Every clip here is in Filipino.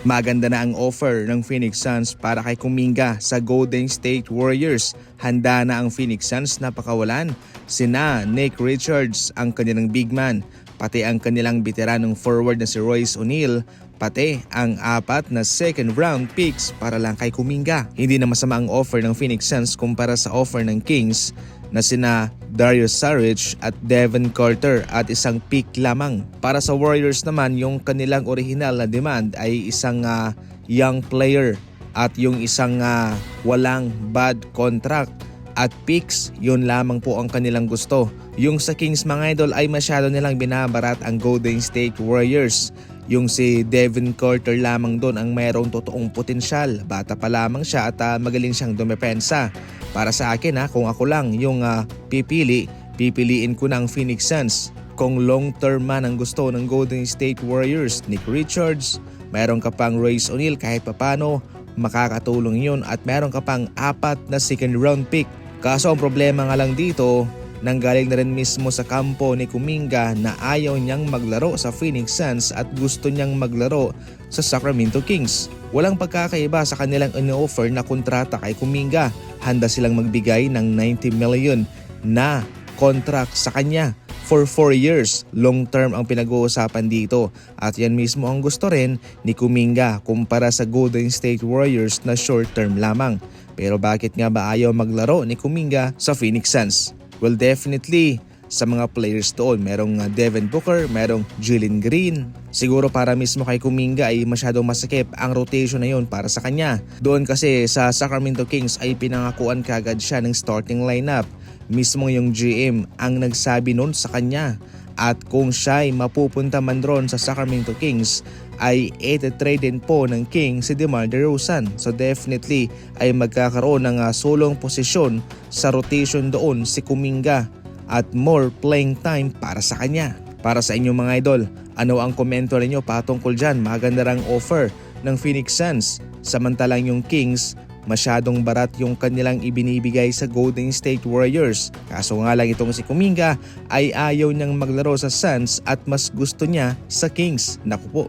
Maganda na ang offer ng Phoenix Suns para kay Kuminga sa Golden State Warriors. Handa na ang Phoenix Suns na pakawalan sina Nick Richards ang kanilang big man, pati ang kanilang veteranong forward na si Royce O'Neal, pati ang apat na second round picks para lang kay Kuminga. Hindi na masama ang offer ng Phoenix Suns kumpara sa offer ng Kings na sina Darius Saric at Devin Carter at isang pick lamang. Para sa Warriors naman, yung kanilang original na demand ay isang ah, young player at yung isang ah, walang bad contract at picks, yun lamang po ang kanilang gusto. Yung sa Kings mga idol ay masyado nilang binabarat ang Golden State Warriors. Yung si Devin Carter lamang doon ang mayroong totoong potensyal. Bata pa lamang siya at ah, magaling siyang dumepensa. Para sa akin ha, kung ako lang yung ah, pipili, pipiliin ko ng Phoenix Suns. Kung long term man ang gusto ng Golden State Warriors, Nick Richards, mayroon ka pang Royce O'Neal kahit papano, makakatulong yun at meron ka pang apat na second round pick. Kaso ang problema nga lang dito, nanggaling na rin mismo sa kampo ni Kuminga na ayaw niyang maglaro sa Phoenix Suns at gusto niyang maglaro sa Sacramento Kings. Walang pagkakaiba sa kanilang in-offer na kontrata kay Kuminga. Handa silang magbigay ng 90 million na contract sa kanya for 4 years. Long term ang pinag-uusapan dito at yan mismo ang gusto rin ni Kuminga kumpara sa Golden State Warriors na short term lamang. Pero bakit nga ba ayaw maglaro ni Kuminga sa Phoenix Suns? Well definitely sa mga players doon. Merong uh, Devin Booker, merong Jalen Green. Siguro para mismo kay Kuminga ay masyadong masakip ang rotation na yun para sa kanya. Doon kasi sa Sacramento Kings ay pinangakuan kagad siya ng starting lineup. Mismo yung GM ang nagsabi noon sa kanya. At kung siya ay mapupunta man ron sa Sacramento Kings ay ititrade din po ng King si DeMar DeRozan. So definitely ay magkakaroon ng uh, sulong posisyon sa rotation doon si Kuminga at more playing time para sa kanya. Para sa inyong mga idol, ano ang komento ninyo patungkol dyan? Maganda rang offer ng Phoenix Suns. Samantalang yung Kings, masyadong barat yung kanilang ibinibigay sa Golden State Warriors. Kaso nga lang itong si Kuminga ay ayaw niyang maglaro sa Suns at mas gusto niya sa Kings. Naku po.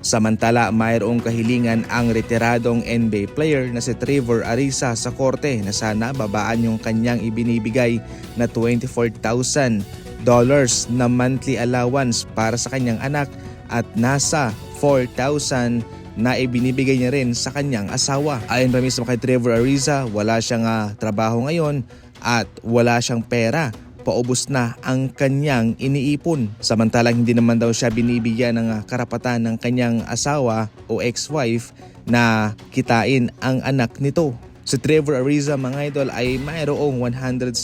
Samantala, mayroong kahilingan ang retiradong NBA player na si Trevor Ariza sa korte na sana babaan yung kanyang ibinibigay na $24,000 na monthly allowance para sa kanyang anak at nasa 4,000 na ibinibigay niya rin sa kanyang asawa. Ayon pa mismo kay Trevor Ariza, wala siyang ah, trabaho ngayon at wala siyang pera paubos na ang kanyang iniipon. Samantalang hindi naman daw siya binibigyan ng karapatan ng kanyang asawa o ex-wife na kitain ang anak nito. Si Trevor Ariza mga idol ay mayroong 117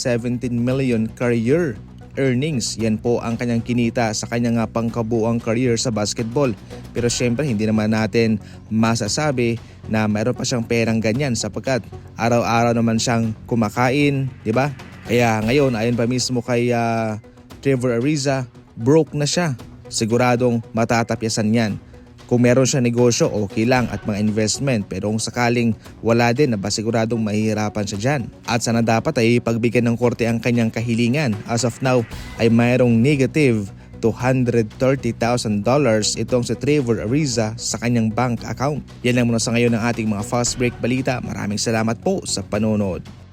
million career earnings. Yan po ang kanyang kinita sa kanyang pangkabuang career sa basketball. Pero syempre hindi naman natin masasabi na mayroon pa siyang perang ganyan sapagkat araw-araw naman siyang kumakain, di ba? Kaya ngayon ayon pa mismo kay ah, Trevor Ariza, broke na siya. Siguradong matatapyasan yan. Kung meron siya negosyo, okay lang at mga investment. Pero kung sakaling wala din, aba siguradong mahihirapan siya dyan. At sana dapat ay pagbigyan ng korte ang kanyang kahilingan. As of now, ay mayroong negative $230,000 itong si Trevor Ariza sa kanyang bank account. Yan lang muna sa ngayon ng ating mga fast break balita. Maraming salamat po sa panonood.